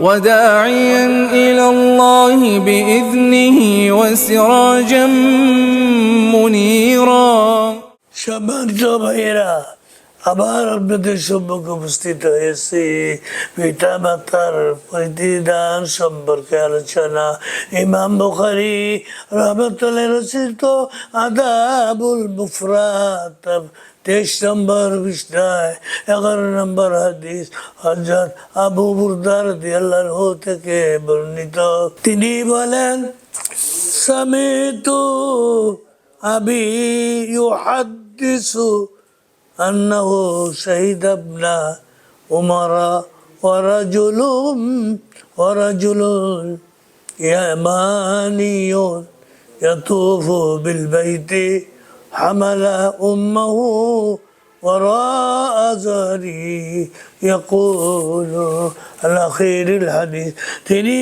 وداعيا إلى الله بإذنه وسراجا منيرا. شبان زبيرا আবার আপনাদের সম্মুখে উপস্থিত হয়েছি। পিতা মাতার প্রতিদান সম্পর্কে আলোচনা। ইমাম বুখারি রহমতুল্লাহ রচিত আদাবুল মুফরাত তেইশ নম্বর বিষ্ণায়, এগারো নম্বর হাদিস হজরত আবু বুরদার দিয়াল থেকে বর্ণিত। তিনি বলেন, সামিতু আবি ইউহাদ্দিসু أنه شهد ابن عمر ورجل ورجل يماني يطوف بالبيت حمل أمه وراء ظهري يقول الأخير الحديث তিনি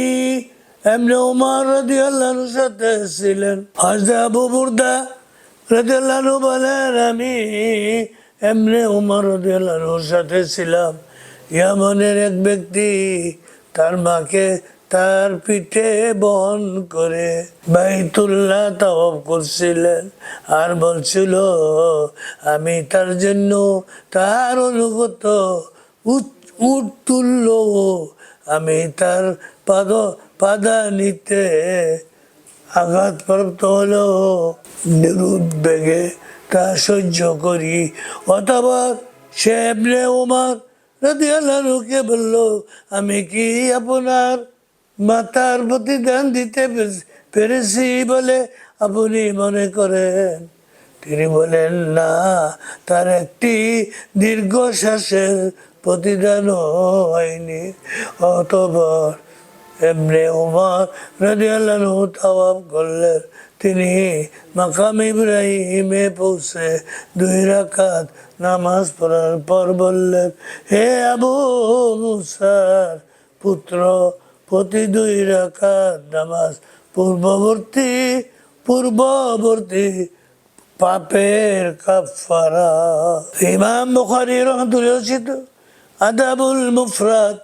এমনি উমার রাদি আল্লাহর সাথে ছিলেন হজরত আবু বুরদা রাদি আল্লাহ বলেন আমি এমনি উমার রাদি সাথে ছিলাম। ইয়ামনের এক ব্যক্তি তার মাকে তার পিঠে বহন করে বাইতুল্লাহ তাওয়াব করছিলেন আর বলছিল, আমি তার জন্য তার অনুগত উট- তুল্য আমি তার পাদ পাদা নিতে আঘাতপ্রাপ্ত হলো। নিরুদ্বেগে তা সহ্য করি। অথবা সে এমনি ওমার আল্লাহকে বলল, আমি কি আপনার মাতার প্রতিদান দিতে পেরেছি- পেরেছি বলে আপনি মনে করেন? তিনি বলেন, না, তার একটি দীর্ঘশ্বাসের প্রতিদানও হয়নি। অতবার এমনি উমার রাজিয়াল্লাহু তাওয়াব করলেন তিনি মাকাম ইব্রাহিমে পৌঁছে দুই রাকাত নামাজ পড়ার পর বললেন, হে আবু মুসার পুত্র, প্রতি দুই রাকাত নামাজ পূর্ববর্তী পূর্ববর্তী পাপের কাফারা ইমাম বুখারী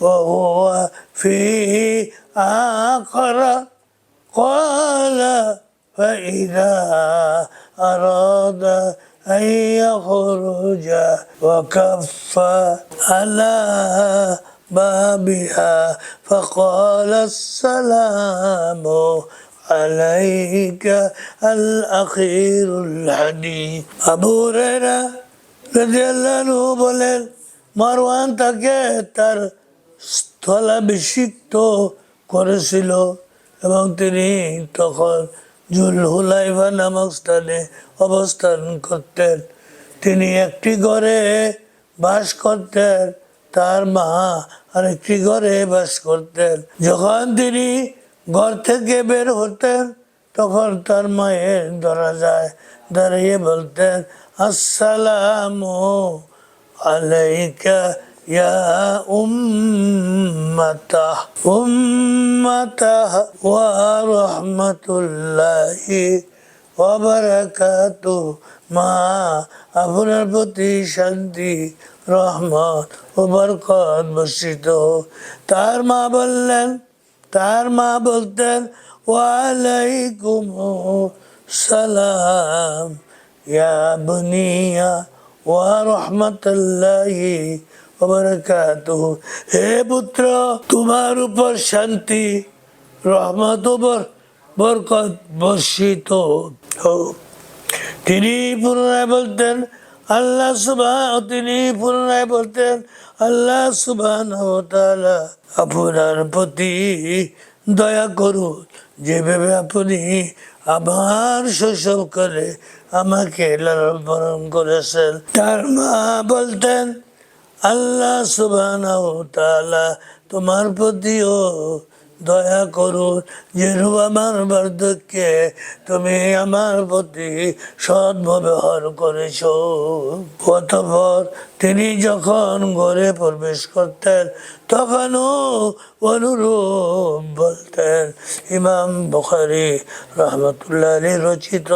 وهو في آخر قال فإذا أراد أن يخرج وكف على بابها فقال السلام عليك الأخير الحديث أبو هريرة رضي الله عنه বলেন মারওয়ান তাকে তার স্থলাভিষিক্ত করেছিল এবং তিনি তখন জুল হুলাইফা নামক স্থানে অবস্থান করতেন। তিনি একটি ঘরে বাস করতেন, তার মা আরেকটি ঘরে বাস করতেন। যখন তিনি ঘর থেকে বের হতেন, তখন তার মায়ের ধরা যায় দাঁড়িয়ে বলতেন, আসসালামু আলাইকা উম্মাতাহ উম্মাতাহ ওয়া রাহমাতুল্লাহি ওয়া বারাকাতুহু মা, আপনার প্রতি শান্তি, রহমত ও বরকত বর্ষিত। তার মা বললেন, তার মা বলতেন, ওয়ালাইকুম সালাম, ইয়া বুনিয়া, ওয়া রহমতুল্লাহি হে পুত্র, তোমার উপর শান্তি, রহমত বরকত বর্ষিত তিনি পুনরায় বলতেন, আল্লাহ সুবাহ তিনি পুনরায় বলতেন, আল্লাহ সুবাহ আপনার প্রতি দয়া করুন। যেভাবে আপনি আমার শৈশব করে আমাকে লালন পালন করেছেন, তার মা বলতেন আল্লাহ সুবাহ তোমার প্রতিও দয়া করুন। যেরূপ আমার বার্ধক্যে তুমি আমার প্রতি সৎ ব্যবহার করেছ। অতপর তিনি যখন ঘরে প্রবেশ করতেন, তখনও অনুরূপ বলতেন, ইমাম বখারি রহমতুল্লাহ রচিত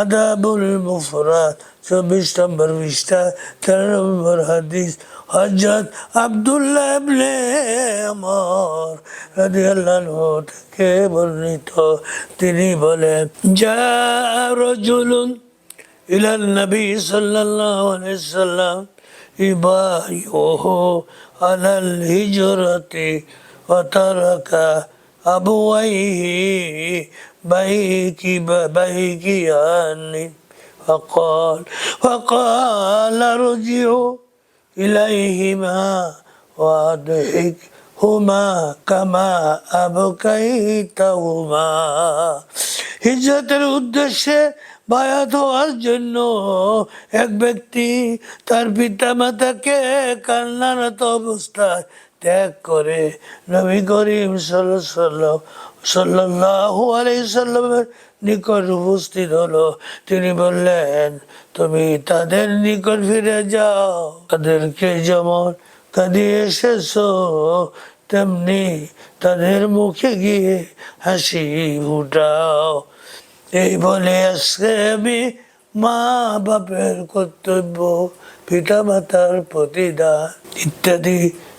আদাবুল মুফরাত চব্বিশ নম্বর পৃষ্ঠা, তেরো নম্বর হাদিস হজরত আবদুল্লাহ ইবনে আমর রাদিয়াল্লাহু থেকে বর্ণিত। তিনি বলেন, যা রজুলুন ইলাল নবী সাল্লাল্লাহু আলাইহি সাল্লাম ইবাইউহু আলাল হিজরতি ওয়া তারাকা আবুয়াইহি বাইকি বাইকিয়ানি। فقال فقال ارجعوا إليهما وأضحكهما كما أبكيتهما হিজরতের উদ্দেশ্যে বায়াত হওয়ার জন্য এক ব্যক্তি তার পিতা মাতাকে কান্নারত অবস্থায় ত্যাগ করে নবী করিম আলাইসাল্লামের নিকট উপস্থিত হলো। তিনি বললেন, তুমি তাদের নিকট ফিরে যাও। তাদেরকে যেমন কাঁদিয়ে এসেছ, তেমনি তাদের মুখে গিয়ে হাসি ফুটাও। এই বলে আজকে আমি মা বাপের কর্তব্য পিতা মাতার প্রতিদান ইত্যাদি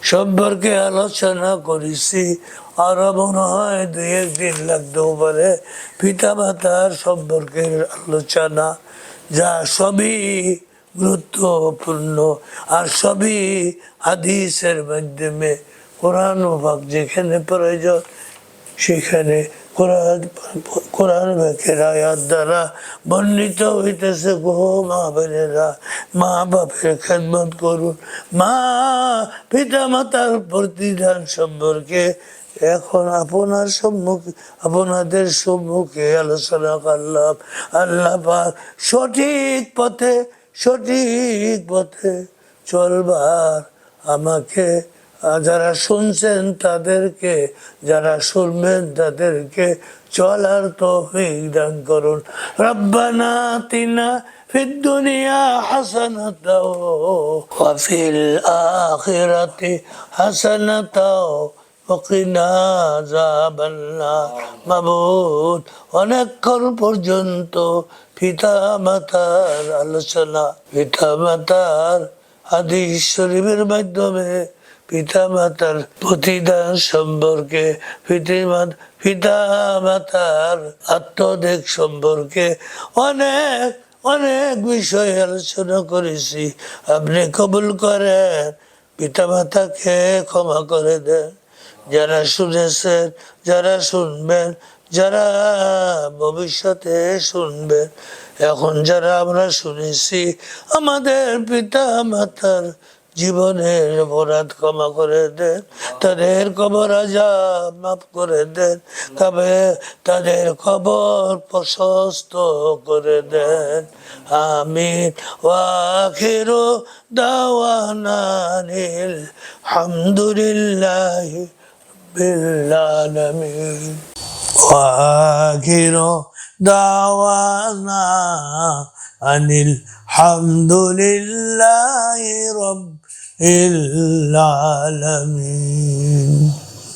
সম্পর্কে আলোচনা করেছি। আরও মনে হয় দুই একদিন লাগতেও পারে। পিতা মাতার সম্পর্কের আলোচনা, যা সবই গুরুত্বপূর্ণ আর সবই হাদিসের মাধ্যমে। কোরআন ভাগ যেখানে প্রয়োজন সেখানে কোরআন কোরআন ব্যাখের আয়াত দ্বারা বর্ণিত হইতেছে গো মা বোনেরা মা বাপের খেদমত করুন। মা পিতা মাতার প্রতিদান সম্পর্কে এখন আপনার সম্মুখে, আপনাদের সম্মুখে আলোচনা করলাম। আল্লাহ সঠিক পথে সঠিক পথে চলবার আমাকে যারা শুনছেন তাদেরকে যারা শুনবেন তাদেরকে চলার তৌফিক দান করুন রব্বানা তিনা في الدنيا حسنة وفي الآخرة حسنة وقنا عذاب النار মাবুদ অনেকক্ষণ পর্যন্ত পিতা মাতার আলোচনা পিতা মাতার হাদিস শরীফের মাধ্যমে পিতা মাতার প্রতিদান সম্পর্কে পিতা মাতার আত্মদেখ সম্পর্কে অনেক অনেক বিষয় আলোচনা করেছি। আপনি কবুল করেন পিতা মাতাকে ক্ষমা করে দেন। যারা শুনেছেন, যারা শুনবেন, যারা ভবিষ্যতে শুনবেন, এখন যারা আমরা শুনেছি, আমাদের পিতা মাতার জীবনের অপরাধ ক্ষমা করে দেন তাদের কবর আজাব মাফ করে দেন তবে তাদের খবর প্রশস্ত করে দেন আমিন। ওয়াখিরু দাওয়ানানিল হামদুলিল্লাহ বিল আলামিন। ওয়াখিরু দাওয়ানা আনিল হামদুলিল্লাহ রব العالمين